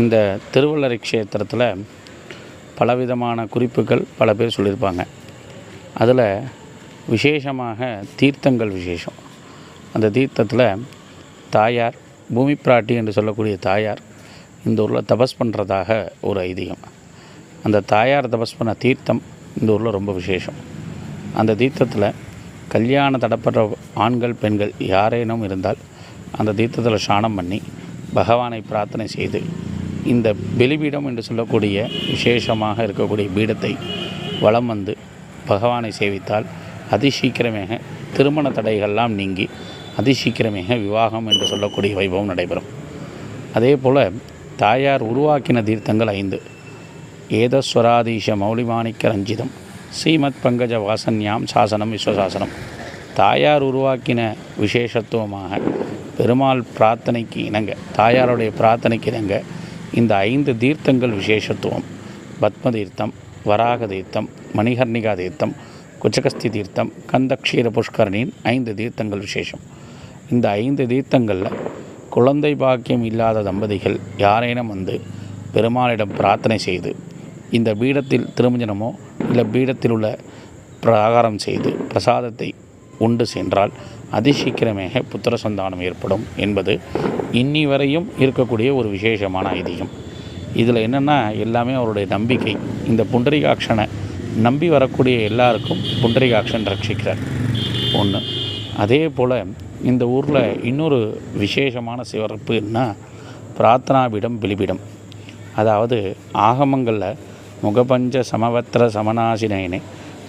இந்த திருவள்ளரை க்ஷேத்திரத்தில் பலவிதமான குறிப்புகள் பல பேர் சொல்லியிருப்பாங்க. அதில் விசேஷமாக தீர்த்தங்கள் விசேஷம். அந்த தீர்த்தத்தில் தாயார் பூமி பிராட்டி என்று சொல்லக்கூடிய தாயார் இந்த ஊரில் தபஸ் பண்ணுறதாக ஒரு ஐதீகம். அந்த தாயார் தபஸ் பண்ண தீர்த்தம் இந்த ஊரில் ரொம்ப விசேஷம். அந்த தீர்த்தத்தில் கல்யாண தடப்பட்ட ஆண்கள் பெண்கள் யாரேனும் இருந்தால் அந்த தீர்த்தத்தில் ஸ்நானம் பண்ணி பகவானை பிரார்த்தனை செய்து இந்த பலிபீடம் என்று சொல்லக்கூடிய விசேஷமாக இருக்கக்கூடிய பீடத்தை வலம் வந்து பகவானை சேவித்தால் அதிசீக்கிரமாக திருமண தடைகள்லாம் நீங்கி அதிசீக்கிரமாக விவாகம் என்று சொல்லக்கூடிய வைபவம் நடைபெறும். அதே போல் தாயார் உருவாக்கின தீர்த்தங்கள் ஐந்து. ஏதஸ்வராதீஷ மௌலிமாணிக்க ரஞ்சிதம் ஸ்ரீமத் பங்கஜ வாசன்யாம் சாசனம் விஸ்வசாசனம். தாயார் உருவாக்கின விசேஷத்துவமாக பெருமாள் பிரார்த்தனைக்கு இணங்க தாயாருடைய பிரார்த்தனைக்கு இணங்க இந்த ஐந்து தீர்த்தங்கள் விசேஷத்துவம். பத்ம தீர்த்தம் வராக தீர்த்தம் மணிகர்ணிகா தீர்த்தம் குச்சகஸ்தி தீர்த்தம் கந்தக்ஷீர புஷ்கரணியின் ஐந்து தீர்த்தங்கள் விசேஷம். இந்த ஐந்து தீர்த்தங்களில் குழந்தை பாக்கியம் இல்லாத தம்பதிகள் யாரேனும் வந்து பெருமாளிடம் பிரார்த்தனை செய்து இந்த பீடத்தில் திருமஞ்சனமோ இல்லை பீடத்தில் உள்ள பிரகாரம் செய்து பிரசாதத்தை உண்டு சென்றால் அதிசீக்கிரமாக புத்திர சந்தானம் ஏற்படும் என்பது இன்னி வரையும் இருக்கக்கூடிய ஒரு விசேஷமான ஐதீகம். இதில் என்னென்னா எல்லாமே அவருடைய நம்பிக்கை. இந்த புண்டரிகாட்சனை நம்பி வரக்கூடிய எல்லாருக்கும் புண்டரிகாட்சன் ரட்சிக்கிறார். ஒன்று அதே போல் இந்த ஊரில் இன்னொரு விசேஷமான சிறப்புன்னா பிரார்த்தனாபீடம் பிலிபீடம். அதாவது ஆகமங்களில் முகபஞ்ச சமவத்திர சமநாசினேனே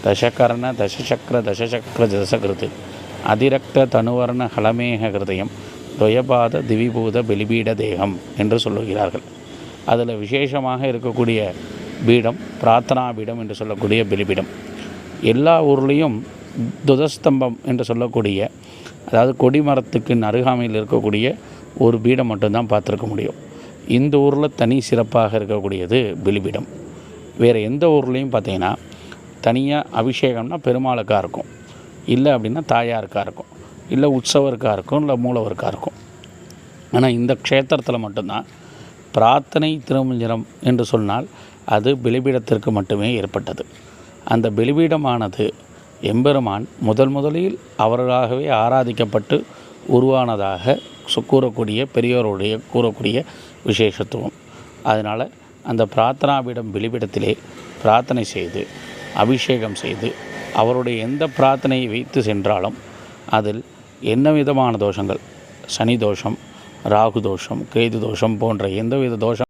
தசகர்ண தசசக்கர தசசக்கர தசகிருது அதிரக்த தனுவர்ண ஹலமேக ஹிருதயம் துவயபாத திவிபூத பலிபீட தேகம் என்று சொல்லுகிறார்கள். அதில் விசேஷமாக இருக்கக்கூடிய பீடம் பிரார்த்தனா பீடம் என்று சொல்லக்கூடிய பலிபீடம். எல்லா ஊர்லேயும் துதஸ்தம்பம் என்று சொல்லக்கூடிய அதாவது கொடிமரத்துக்கு அருகாமையில் இருக்கக்கூடிய ஒரு பீடம் மட்டும்தான் பார்த்துருக்க முடியும். இந்த ஊரில் தனி சிறப்பாக இருக்கக்கூடியது பலிபீடம். வேறு எந்த ஊர்லேயும் பார்த்தீங்கன்னா தனியாக அபிஷேகம்னா பெருமாளுக்காக இருக்கும். இல்லை அப்படின்னா தாயாருக்காக இருக்கும். இல்லை உற்சவருக்காக இருக்கும் இல்லை மூலவருக்காக இருக்கும். ஆனால் இந்த க்ஷேத்திரத்தில் மட்டும்தான். பிரார்த்தனை திருமஞ்சனம் என்று சொன்னால் அது பலிபீடத்திற்கு மட்டுமே ஏற்பட்டது. அந்த பலிபீடமானது எம்பெருமான் முதல் முதலில் அவர்களாகவே ஆராதிக்கப்பட்டு உருவானதாக சு- கூறக்கூடிய பெரியோருடைய கூறக்கூடிய விசேஷத்துவம். அதனால் அந்த பிரார்த்தனாபீடம் பலிபீடத்திலே பிரார்த்தனை செய்து அபிஷேகம் செய்து அவருடைய எந்த பிரார்த்தனையை வைத்து சென்றாலும் அதில் என்ன விதமான தோஷங்கள்? சனி தோஷம் ராகு தோஷம் கேது தோஷம் போன்ற எந்தவித தோஷம்